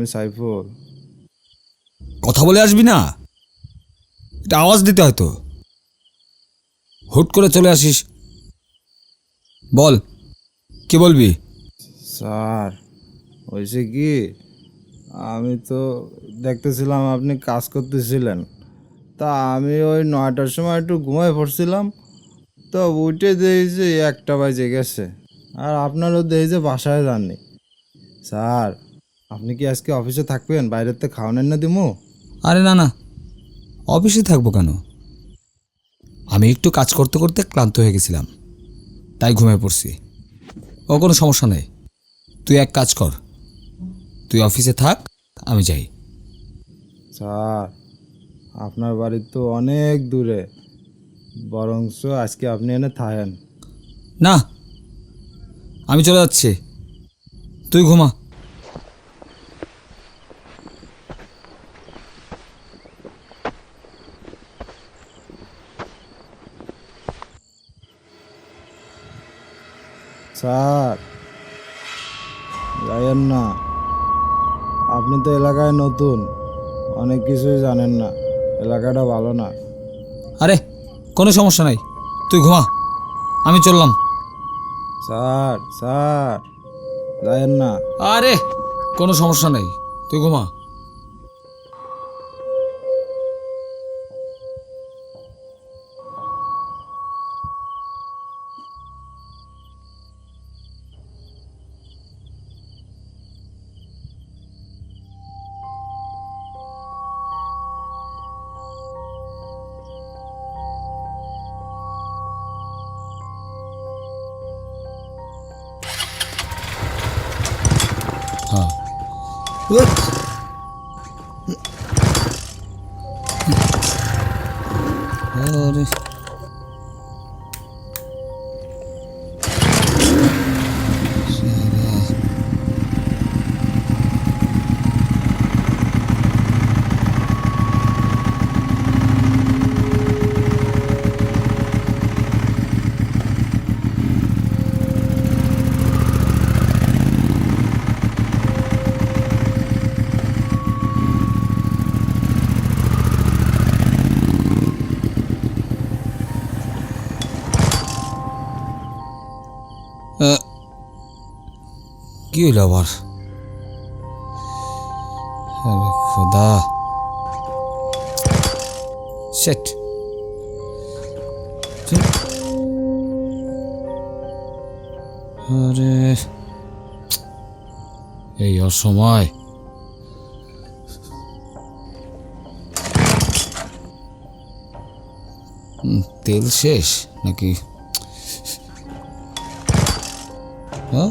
আমি সাইফুল। কথা বলে আসবি না? এটা আওয়াজ দিতে হয়তো হুট করে চলে আসিস। বল কি বলবি? স্যার হয়েছে কি? আমি তো দেখতেছিলাম আপনি কাজ করতেছিলেন। তা আমি ওই নয়টার সময় একটু ঘুমায় পড়ছিলাম। তো উঠে দেখি যে একটা বাজে গেছে। আর আপনারও দেখি যে বাসায় যাননি। স্যার আপনি কি আজকে অফিসে থাকবেন? বাইরের থেকে খাওয়ানেন না দিমু। আরে না না। অফিসে থাকব কেন? আমি একটু কাজ করতে করতে ক্লান্ত হয়ে গেছিলাম। তাই ঘুমিয়ে পড়ছি। ও কোনো সমস্যা নেই। তুই এক কাজ কর। তুই অফিসে থাক আমি যাই। স্যার আপনার বাড়ি তো অনেক দূরে। বরঞ্চ আজকে আপনি এনে থাকেন। না আমি চলে যাচ্ছি। তুই ঘুমা। স্যার যাইয়েন না। আপনি তো এলাকায় নতুন অনেক কিছুই জানেন না। এলাকাটা ভালো না। আরে কোনো সমস্যা নাই। তুই ঘুমা আমি চললাম। স্যার স্যার যাইয়েন না। আরে কোনো সমস্যা নেই। তুই ঘুমা। আরে কি হইল আবার? আরে খোদা। সেট আরে। এই অসময়। তেল শেষ নাকি? হ্যাঁ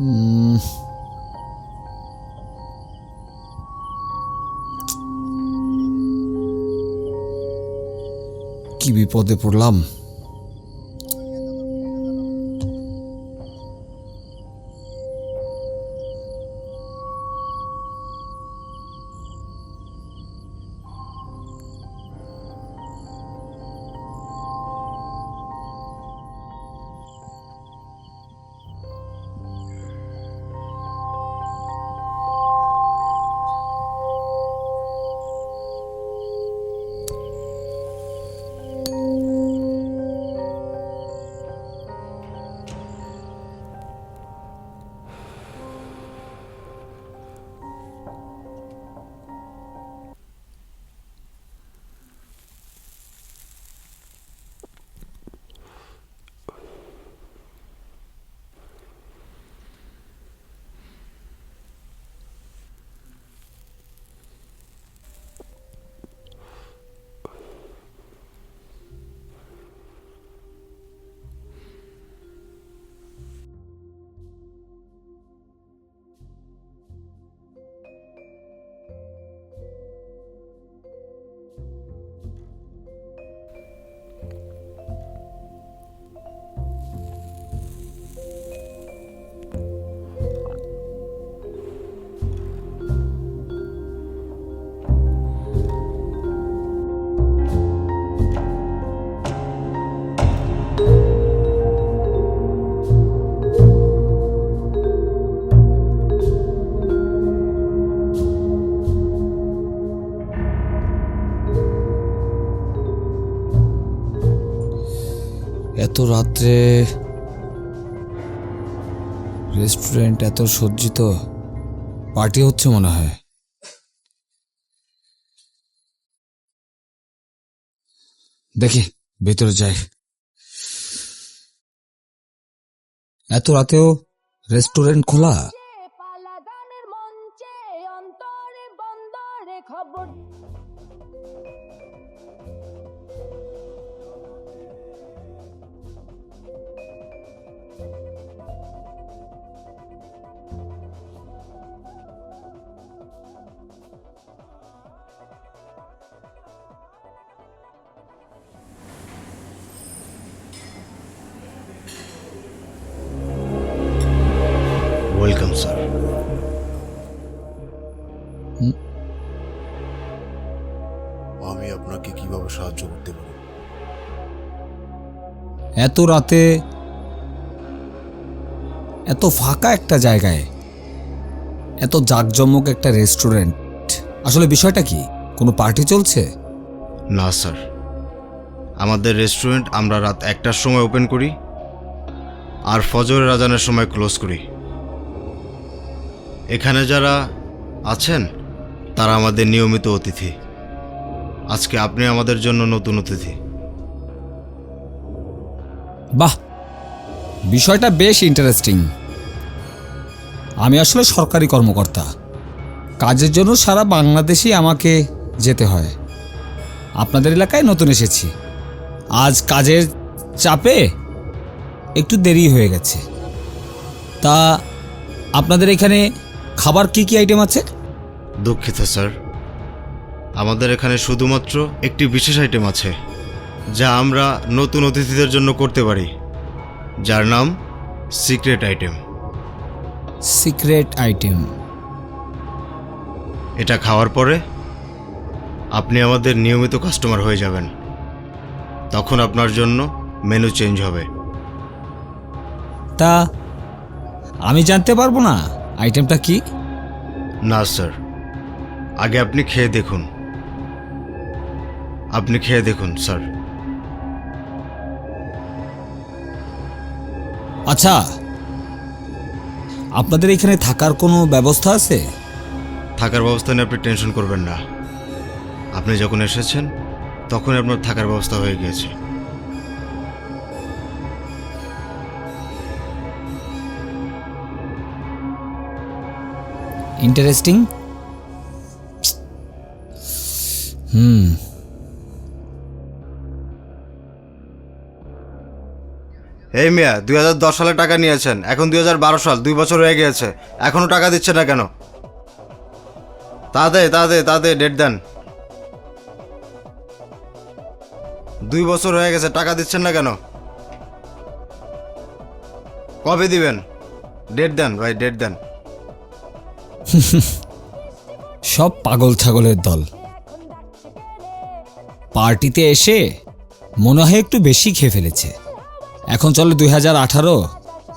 কি বিপদে পড়লাম? এত রাত্রে রেস্টুরেন্ট এত সজ্জিত পার্টি হচ্ছে মনে হয়। দেখি, ভেতরে যাই। এত রাতেও রেস্টুরেন্ট খোলা? এত রাতে, এত ফাঁকা একটা জায়গায়, এত জাঁকজমক একটা রেস্টুরেন্ট। আসলে বিষয়টা কি? কোনো পার্টি চলছে? না, স্যার। আমাদের রেস্টুরেন্ট আমরা রাত একটার সময় ওপেন করি, আর ফজর রাজানের সময় ক্লোজ করি। এখানে যারা আছেন, তারা আমাদের নিয়মিত অতিথি। আজকে আপনি আমাদের জন্য নতুন অতিথি। বাহ, বিষয়টা বেশ ইন্টারেস্টিং আমি আসলে সরকারি কর্মকর্তা। কাজের জন্য সারা বাংলাদেশেই আমাকে যেতে হয়। আপনাদের এলাকায় নতুন এসেছি। আজ কাজের চাপে একটু দেরি হয়ে গেছে। তা আপনাদের এখানে খাবার কি কি আইটেম আছে? দুঃখিত স্যার আমাদের এখানে শুধুমাত্র একটি বিশেষ আইটেম আছে। যা আমরা নতুন অতিথিদের জন্য করতে পারি। যার নাম সিক্রেট আইটেম। Secret item. এটা খাওয়ার পরে আপনি আমাদের নিয়মিত কাস্টমার হয়ে যাবেন। তখন আপনার জন্য মেনু চেঞ্জ হবে। তা আমি জানতে পারব না আইটেমটা কি? না স্যার। আগে আপনি খেয়ে দেখুন। আপনি খেয়ে দেখুন স্যার। আচ্ছা আপনাদের এখানে থাকার কোনো ব্যবস্থা আছে? থাকার ব্যবস্থা নিয়ে আপনি টেনশন করবেন না। আপনি যখন এসেছেন তখন আপনার থাকার ব্যবস্থা হয়ে গিয়েছে। Interesting hmm. এই মিয়া, দুই হাজার দশ সালে টাকা নিয়েছেন, এখন দুই হাজার বারো সাল, দুই বছর হয়ে গিয়েছে, এখনও টাকা দিচ্ছে না কেন? তা দে তা দে তা দে ডেট দেন। দুই বছর হয়ে গেছে, টাকা দিচ্ছেন না কেন? কবে দিবেন? ডেট দেন, ভাই ডেট দেন। সব পাগল ছাগলের দল। পার্টিতে এসে মনে হয় একটু বেশি খেয়ে ফেলেছে। এখন চলে দুই হাজার আঠারো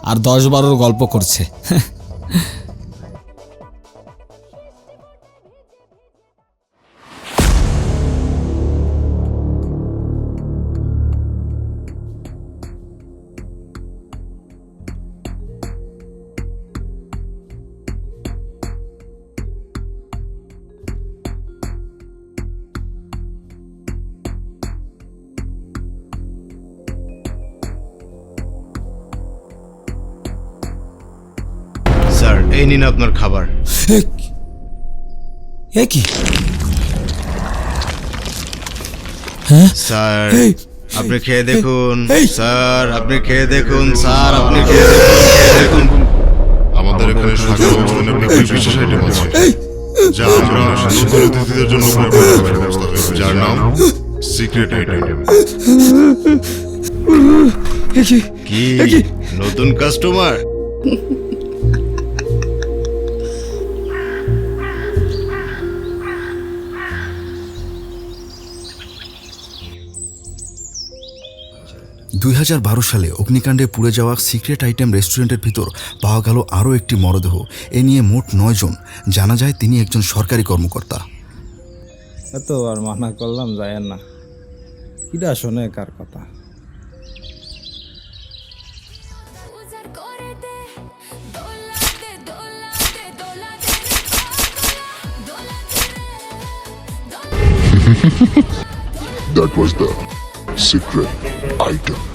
আর দশ বারোর গল্প করছে। এই নিন আপনার খাবার। এ কি? স্যার আপনি খেয়ে দেখুন। স্যার আপনি খেয়ে দেখুন। স্যার আপনি খেয়ে দেখুন। আমাদের এখানে শাখা বিশেষ আইটেম আছে যা আমরা নতুন অতিথিদের জন্য যার নাম সিক্রেট আইটেম কি? নতুন কাস্টমার দুই হাজার বারো সালে অগ্নিকাণ্ডে পুড়ে যাওয়া সিক্রেট আইটেম রেস্টুরেন্টের ভিতর পাওয়া গেল আরও একটি মরদেহ। এ নিয়ে মোট নয়জন জানা। যায় তিনি একজন সরকারি কর্মকর্তা। এত আর মানা করলাম যায় না। কিটা শোনে কার কথা? That was the secret item.